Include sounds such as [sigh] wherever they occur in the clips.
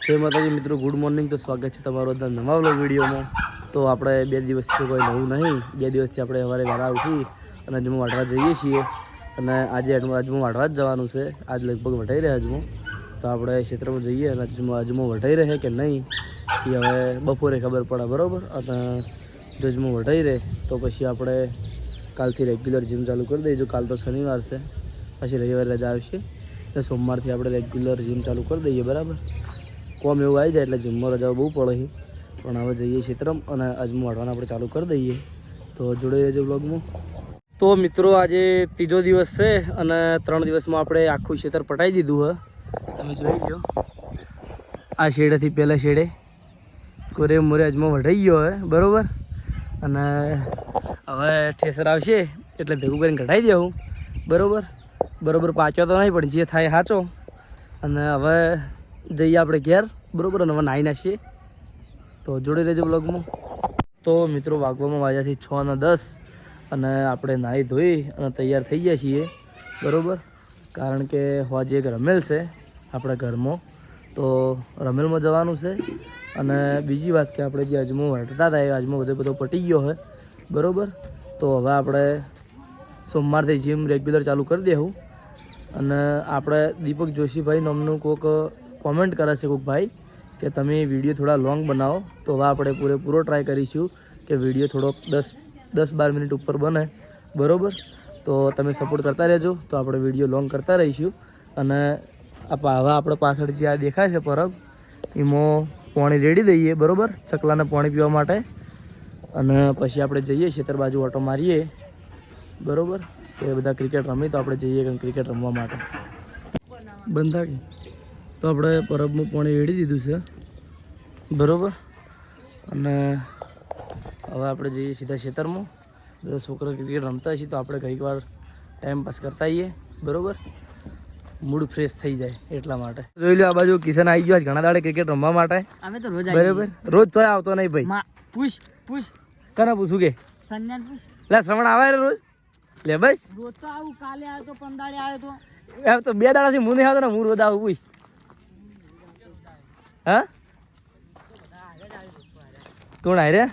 જય માતાજી મિત્રો ગુડ મોર્નિંગ તો સ્વાગત છે તમારો બધા નવા વ્લોગ વિડીયોમાં. તો આપણે બે દિવસથી કોઈ નવું નહીં. બે દિવસથી આપણે સવારે વહેલા ઉઠી અને અજમો વાઢવા જઈએ છીએ. અને આજે અજમો વાઢવા જ જવાનું છે. આજ લગભગ વઢાઈ રહ્યા અજમો તો આપણે ક્ષેત્રમાં જઈએ અને અજમો અજમો વઢાઈ રહે કે નહીં, એ હવે બપોરે ખબર પડે, બરાબર? અને જો અજમો વઢાઈ રહે, તો પછી આપણે કાલથી રેગ્યુલર જીમ ચાલુ કરી દઈશું કાલ તો શનિવાર છે, પછી રવિવારે રજા આવશે. તો સોમવારથી આપણે રેગ્યુલર જીમ ચાલુ કરી દઈએ, બરાબર? કોમ એવું આવી જાય એટલે જમવા રજાઓ બહુ પડે છે. પણ હવે જઈએ ક્ષેત્રમ અને અજમો વાળવાના આપણે ચાલુ કરી દઈએ. તો જોડે રહેજો બ્લોગમાં તો મિત્રો, આજે ત્રીજો દિવસ છે અને ત્રણ દિવસમાં આપણે આખું ક્ષેત્ર પટાઈ દીધું હે. તમે જોઈ લો આ શેડેથી પહેલા શેડે કોરે મોરે અજમો વઢાઈ ગયો હે, બરોબર? અને હવે ઠેસર આવશે એટલે ભેગું કરીને ઘટાઈ દેવું બરોબર? બરોબર પાછો તો નહીં, પણ જે થાય સાચો અને હવે જઈએ આપણે ઘેર. બરાબર, અને હવે નાહી નાખીએ. તો જોડે રહેજો બ્લોગમાં તો મિત્રો, વાગવામાં વાગ્યા છે છ અને દસ, અને આપણે નાહી ધોઈ અને તૈયાર થઈ ગયા છીએ. બરાબર? કારણ કે હોજે એક રમેલ છે આપણા ઘરમાં. તો રમેલમાં જવાનું છે. અને બીજી વાત કે આપણે જે અજમો વટતા હતા એ અજમો બધો બધો પટી ગયો હોય બરાબર? તો હવે આપણે સોમવારથી જીમ રેગ્યુલર ચાલુ કરી દેવું અને આપણે દીપક જોશીભાઈ નામનું કોઈક કોમેન્ટ કરે છે કોઈક ભાઈ કે તમે વીડિયો થોડા લોંગ બનાવો. તો હવે આપણે પૂરેપૂરો ટ્રાય કરીશું કે વીડિયો થોડોક દસ દસ બાર મિનિટ ઉપર બને. બરોબર? તો તમે સપોર્ટ કરતા રહેજો. તો આપણે વીડિયો લોંગ કરતા રહીશું. અને હવે આપણે પાછળ જે આ દેખાય છે પરબ, એમાં પાણી રેડી દઈએ. બરોબર? ચકલાને પાણી પીવા માટે. અને પછી આપણે જઈએ ખેતર બાજુ ઓટો મારીએ. બરોબર? એ બધા ક્રિકેટ રમી, તો આપણે જઈએ ક્રિકેટ રમવા માટે. બંધ થાય તો આપણે પરબનું પાણી એડી દીધું છે. બરોબર. અને હવે આપણે જઈએ સીધા ખેતરમાં. બધા છોકરા ક્રિકેટ રમતા છીએ તો આપણે કંઈક વાર ટાઈમ પાસ કરતા આવીએ. બરોબર? મૂડ ફ્રેશ થઈ જાય એટલા માટે. જોઈ લો આ બાજુ કિશન આવી ગયો આજ ઘણા દાડે ક્રિકેટ રમવા માટે. અમે તો રોજ બરોબર? રોજ તો આવતો નહીં ભાઈ. પૂછ પૂછ. કને પૂછું કે? પૂછ. લે શ્રવણ આવે રે રોજ? લે બસ. રોજ તો આવું કાલે આવ્યો તો પંદાળે આવ્યો તો. એમ તો બે દાડાથી હું નહીં આવતો ને હું રોજ આવું પૂછ. હા કોણ આય રે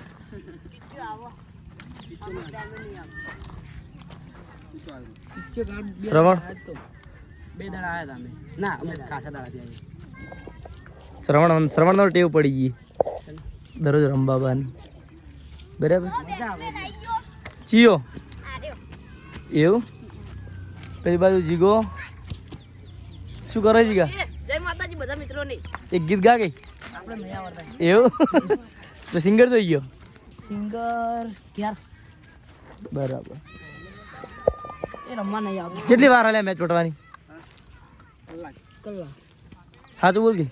શ્રવણ બે દાડા આવ્યા હતા અમે ના અમે ખાસા દાડા આવ્યા શ્રવણ શ્રવણનો ટેવ પડી ગઈ દરરોજ રમબાબાની બરાબર ચિયો એવું પેલી બાજુ જીગો શું કરે જીગા જય માતાજી બધા મિત્રો ની એક ગીત ગા ગઈ એવું? તો સિંગર જોઈ ગયો? સિંગર ક્યાર? બરાબર. એ રમવા નહીં આવતું. કેટલી વાર હાલે મેચ પટવાની? કલાક સાચું બોલ કે.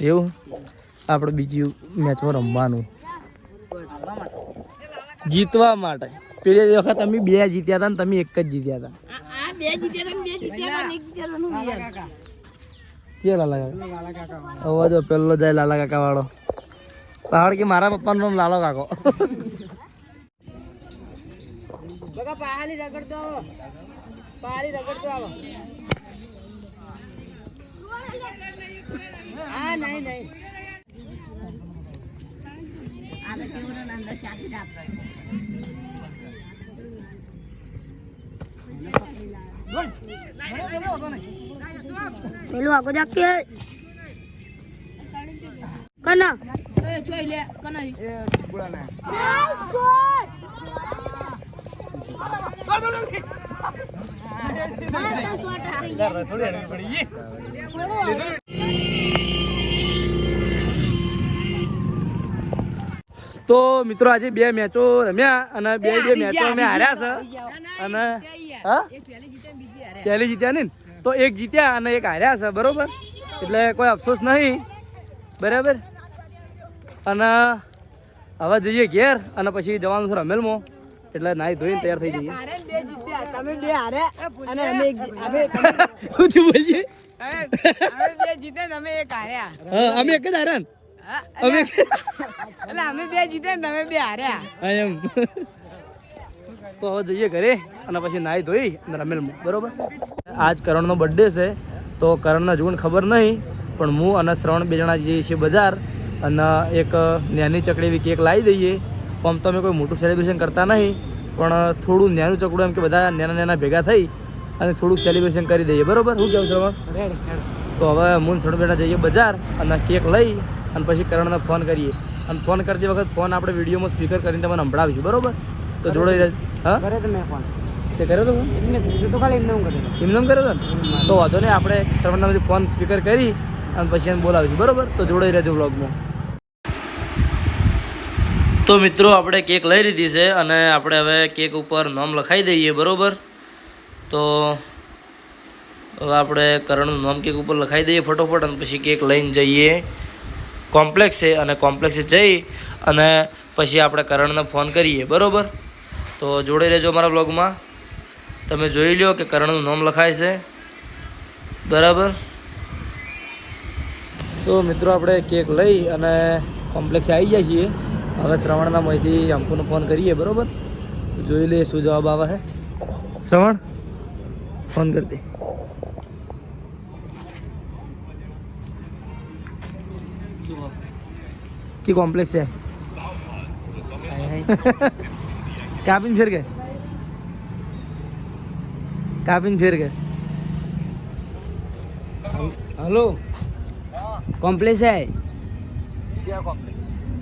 એવું? આપણે બીજી મેચમાં રમવાનું. જીતવા માટે. પેલી વખત અમે બે જીત્યા હતા ને તમે એક જ જીત્યા હતા બે હતા બે હતા એક જીત્યા હતા કે પહાડ કે મારા પપ્પાનું નામ લાલો કાકો આ કેવું અંદર ચાથી જ પેલું આગળ જા કે કના. એ ચોઈ લે કનઈ તો મિત્રો આજે બે મેચો રમ્યા અને બે બે મેચો અમે હાર્યા છે. અને હા? પહેલી જીત્યા ને તો એક જીત્યા અને એક હાર્યા છે બરોબર? એટલે કોઈ અફસોસ નહીં. બરાબર? અને હવે જઈએ ઘેર અને પછી જવાનું છે રમેલમાં. એટલે નાહી ધોઈને તૈયાર થઈ જઈએ. જીત્યા. તમે બે હારે અને અમે એક અમે શું થયું અમે બે જીતે ને અમે એક હાર્યા. અમે એક જ હાર્યા અમે [laughs] એટલે અમે બે જીતે ને તમે બે હાર્યા. એમ. તો હવે જઈએ ઘરે અને પછી નાહી ધોઈ અને રમેલમાં બરોબર? આજ કરણનો બર્થડે છે તો કરણના જૂન ખબર નહીં પણ હું અને શ્રવણ બે જણા જઈએ છીએ બજાર અને એક નાની ચકડી એવી કેક લાવી દઈએ. આમ તો અમે કોઈ મોટું સેલિબ્રેશન કરતા નહીં પણ થોડું નાનું ચકડું એમ કે બધા નાના નાના ભેગા થઈ અને થોડુંક સેલિબ્રેશન કરી દઈએ બરોબર? શું કેવું શ્રવણ? તો હવે હું શ્રવણ બેટા જઈએ બજાર અને કેક લઈ અને પછી કરણને ફોન કરીએ. અને ફોન કરતી વખત ફોન આપણે વિડીયોમાં સ્પીકર કરીને તમને સંભળાવીશું બરોબર? તો જોડે હા? કરે તો મેં ફોન. તે કર્યો તો તો ખાલી એમને હું કર્યો એમને એમ કર્યો ને? તો વાંધો નહીં આપણે શ્રવણના ફોન સ્પીકર કરી અને પછી એને બોલાવીશું બરોબર? તો જોડાઈ રહેજો બ્લોગમાં તો મિત્રો આપણે કેક લઈ લીધી છે અને આપણે હવે કેક ઉપર નામ લખાઈ દઈએ બરોબર? તો હવે આપણે કરણનું નામ કેક ઉપર લખાઈ દઈએ ફટોફટ અને પછી કેક લઈને જઈએ. કોમ્પ્લેક્સે છે અને કોમ્પ્લેક્સે જઈ અને પછી આપણે કરણને ફોન કરીએ બરોબર? તો જોડે રહેજો મારા બ્લોગમાં તમે જોઈ લો કે કરણનું નામ લખાય છે. બરાબર? તો મિત્રો આપણે કેક લઈ અને કોમ્પ્લેક્સ આવી જાય છીએ. હવે શ્રવણના મોંથી અંકુને ફોન કરીએ બરાબર? તો જોઈ લઈએ શું જવાબ આવે છે. શ્રવણ ફોન કરી દે. કી કોમ્પ્લેક્સ છે? કાપીને ફેર કે કાપીને ફેર કે હલો કોમ્પ્લેક્સ હે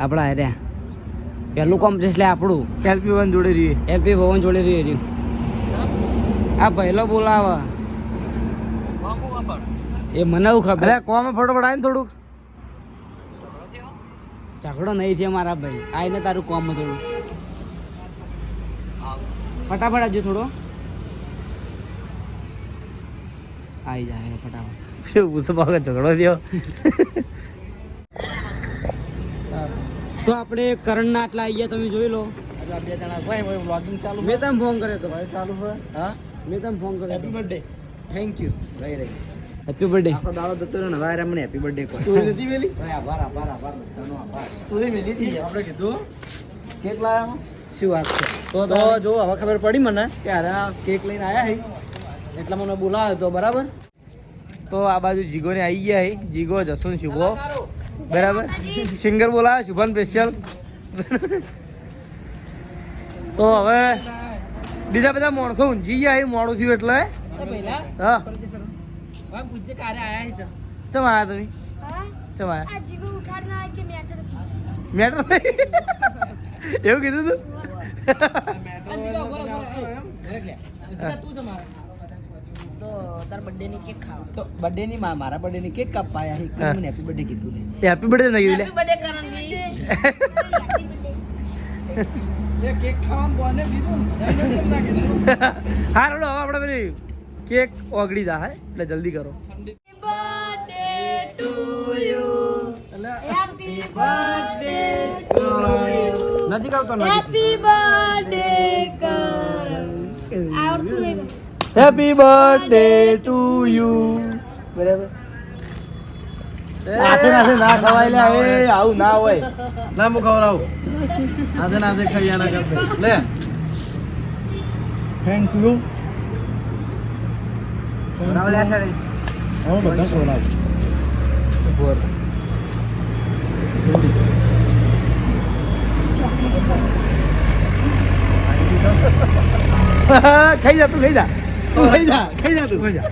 આપણા હાર્યા પહેલું કોમ્પ્લેક્સ લે આપણું. એલપી વન જોડે રહીએ. એલપી ભવન જોડે રહ્યું રહ્યું આ પહેલો બોલાવા. એ મને એવું ખબર? અરે કોમ ફટોફટ આવીને થોડુંક. ઝઘડો નહીં થયો મારા ભાઈ. આઈને તારું કોમ થોડું ફટાફટ આવજો થોડો. આવી જાય ફટાફટ. શું પૂછો પાકે ઝઘડો થયો? તો આપણે કરણના આટલા આવી ગયા તમે જોઈ લો. બે જણા ભાઈ ભાઈ વ્લોગિંગ ચાલુ મેં તમે ફોન કર્યો તો. ચાલુ હોય. હા? મેં તમે ફોન કર્યો હેપી બર્થડે થેન્ક યુ રહી રહી હેપી બર્થડે આખો દાડો જતો રહ્યો ને હવે મને હેપી બર્થડે કોઈ સ્ટોરી નથી મેલી ભાઈ આભાર આભાર આભાર. બધાનો આભાર. સ્ટોરી મેલી હતી? આપણે કીધું કેક લાયા શું વાત છે? તો તો જો હવે ખબર પડી મને કે અરે આ કેક લઈને આયા હે. એટલે મને બોલાવ્યો તો બરાબર? તો આ બાજુ જીગો ને આવી ગયા હે. જીગો જસુન શુભો. બરાબર? સિંગર બોલાવે શુભન સ્પેશિયલ તો હવે બીજા બધા માણસો ઊંઝી ગયા હે મોડું થયું એટલે. હા. પૂછે કારે આયા ચમ? આયા તમે? ચમ આયા? આ જીગો ઉઠાડના કે મેટર મેટર? એવું કીધું તું? તો તાર બર્થડે કેક ખાવા તો બર્થડે મારા બર્થડે ની કેક કાપાયા. હેપી બર્થડે કીધું ને હેપી બર્થડે ના કીધું લે. કેક ખાવા બોને દીધું હા રોડો હવે આપણે પેલી કેક ઓગળી જા હે? એટલે જલ્દી કરો. Birthday to you happy birthday to you નજીક આવતો હેપી બર્થડે કરણ આવડતું હેપી બર્થડે ટુ યુ બરાબર. નાથે નાથે ના ખવાય લે એ આવું ના હોય. ના હું ખવડાવું આજે નાથે ખાઈ ના કરતે. લે. થેન્ક યુ રાવલ આ સાડી. હું બધા ખવડાવું [laughs] ખાઈ જા તું ખાઈ જા. તું ખાઈ જા ખાઈ જા તું. ખાઈ જા.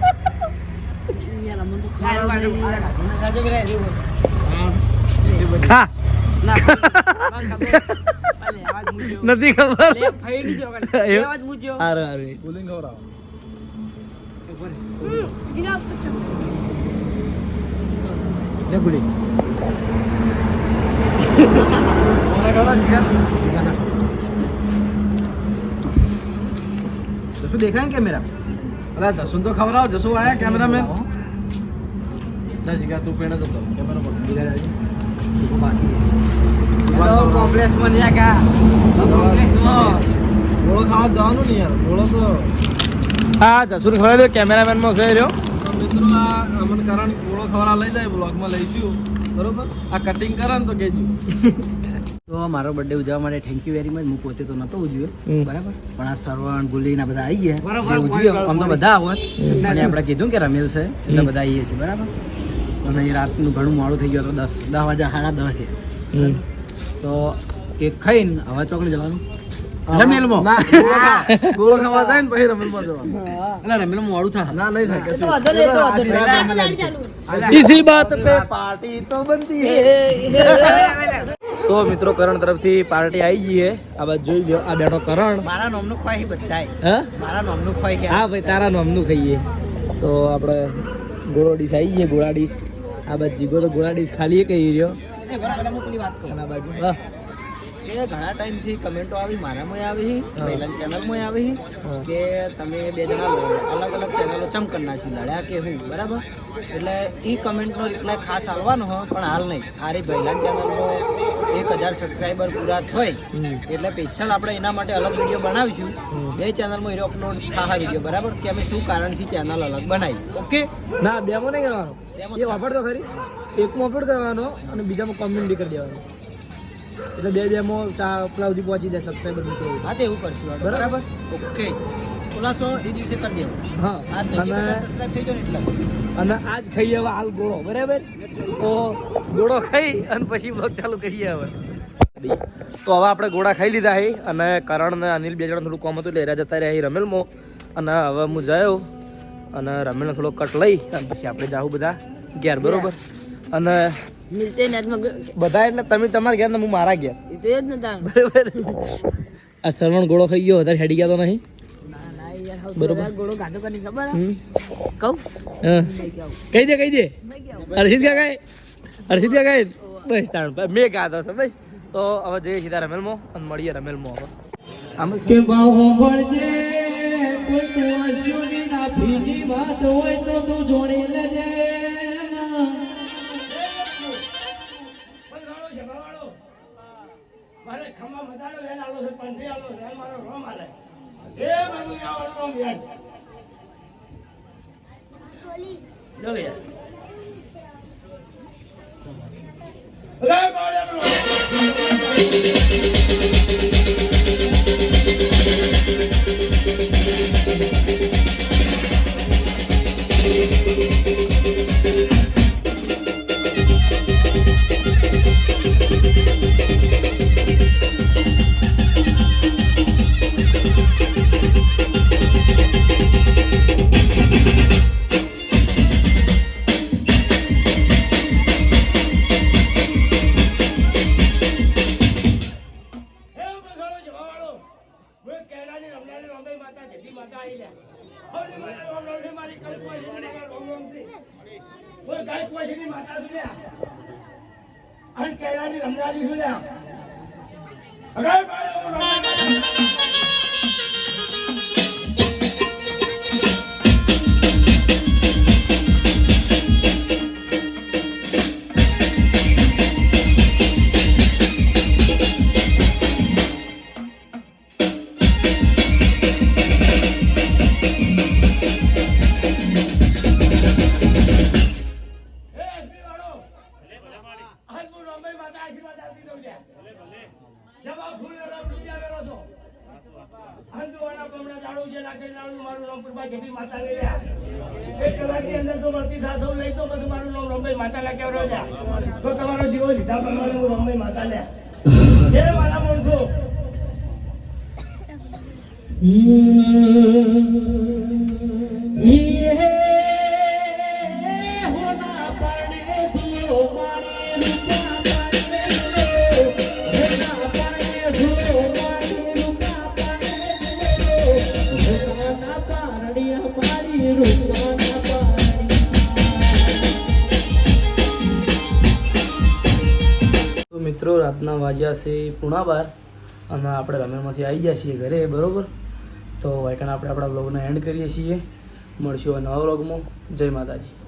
ખા. નથી ખબર. એવું? [laughs] જીગા જસુ દેખાય ને કેમેરા અરે જસુ તો ખબર આવો જસુ આયા કેમેરા મેન જીગર તું પેણે જતો કેમેરા પકડ કોમ્પ્લેક્સમાં ન્યા કા કોમ્પ્લેક્સમાં ગોળો ખાવા જવાનું ને યાર ગોળો તો હા જસુર ખબર દો કેમેરામેનમાં છે રહ્યો તો મિત્રો આ અમન કારણ ગોળો ખવડા લઈ જાય બ્લોગમાં લઈશું બરોબર આ કટિંગ કરે ને તો કેજો તો મારો બર્થડે ઉજવવા માટે થેન્ક યુ વેરી મચ હું પોતે તો નતો ઉજવ્યો. બરાબર? પણ આ સરવણ ગુલી ના બધા આવી ગયા ઉજવ્યો આમ તો બધા આવત અને આપણે કીધું કે રમેલ છે એટલે બધા આવીએ છીએ બરાબર? અને એ રાતનું ઘણું મોડું થઈ ગયું તો દસ દસ વાગ્યા સાડા દસ. છે તો કેક ખાઈને હવા ચોકડી જવાનું? [laughs] તો મિત્રો કરણ તરફથી પાર્ટી આવી ગઈ આ બાજુ જોઈ ગયો આ બેઠો કરણ. મારા નોમનું ખવાય બધા હે? મારા નોમનું ખવાય હા ભાઈ તારા નોમનું ખાઈએ. તો આપડે આપણે ગોળાડીશ આવી ગઈએ ગોળાડીશ. આ બાજુ જીગો તો ગોળાડીશ ખાલી કહી રહ્યો. બરાબર મોકલી વાત કરો આ બાજુ. એ ઘણા ટાઈમથી કમેન્ટો આવી મારામાં આવી. મહિલા ચેનલમાં આવી કે તમે બે જણા અલગ અલગ ચેનલો ચમ કરના છે લડ્યા કે હું બરાબર? એટલે એ કમેન્ટનો રિપ્લાય ખાસ આવવાનો હો પણ હાલ નહીં. આરી ભૈલાન ચેનલમાં એક હજાર સબસ્ક્રાઈબર પૂરા થાય એટલે સ્પેશિયલ આપણે એના માટે અલગ વીડિયો બનાવીશું. બે ચેનલમાં એ અપલોડ થાહા વીડિયો બરાબર? કે અમે શું કારણથી ચેનલ અલગ બનાવી ઓકે? ના બેમાં નહીં કરવાનો. એ વાપરતો ખરી. એકમાં અપલોડ કરવાનો અને બીજામાં કોમેન્ટ કરી દેવાનો. એટલે બે બેમાં ચાર પેલા સુધી પહોંચી જાય સબસ્ક્રાઈબર નીચે હા તે એવું કરશું બરાબર. ઓકે. ખુલાસો એ દિવસે કરી દેવો. હા. અને થઈ એટલે. અને આજ ખાઈએ હવે હાલ ગોળો બરાબર? તો ગોળો ખાઈ અને પછી બ્લોગ ચાલુ કરીએ હવે. તો હવે આપણે ગોળા ખાઈ લીધા છે અને કરણ ને અનિલ બે જણા થોડું કોમ હતું એટલે એરા જતા રહ્યા રમેલ રમેલમાં. અને હવે હું જાયો અને રમેલને થોડો કટ લઈ અને પછી આપણે જાઉં બધા ઘેર બરોબર? અને મિલતે નેટમાં બધા એટલે તમે તમારા ગયા ને હું મારા ગયા એ તો એ જ ને તાણ. બરોબર. આ શ્રવણ ગોળો ખાઈ ગયો વધારે હેડી ગયા તો નહીં? ના, ના, યાર, હવે બરોબર. ગોળો ગાધો કરીને ખબર કહું? કહું. કહી દે કહી દે. હર્ષિત કા ગાય હર્ષિત કા ગાય બસ તાણ મેં ગાતો છે બસ. તો હવે જઈએ સીધા રમેલમાં અને મળીએ રમેલમાં હવે. આમ કે બાહો ભળજે કોઈ કુવાસીઓની ના ભીની વાત હોય તો તું જોડી લેજે. વેન આલો છે પંઠી આલો છે મારો રોમ આલે એ બધું આવવાનું રોમ વેન લો યાર અરે બાળકો જવાબ ભૂલ રમ રૂપિયા વેરો છો? લાગે દાડો મારું નામ જેવી માતા લઈ લ્યા. એક અંદર તો મળતી થાશો લઈ તો પછી મારું નામ રમભાઈ માતા લે કેવરો તો તમારો દીવો લીધા પ્રમાણે હું રમભાઈ માતા લ્યા જે મારા તો વાગ્યા છે પૂણા બાર અને આપણે રમેણમાંથી આવી ગયા છીએ ઘરે, બરોબર? તો વાયકાને આપણે આપણા બ્લોગને એન્ડ કરીએ છીએ. મળશું હવે નવા બ્લોગમાં જય માતાજી.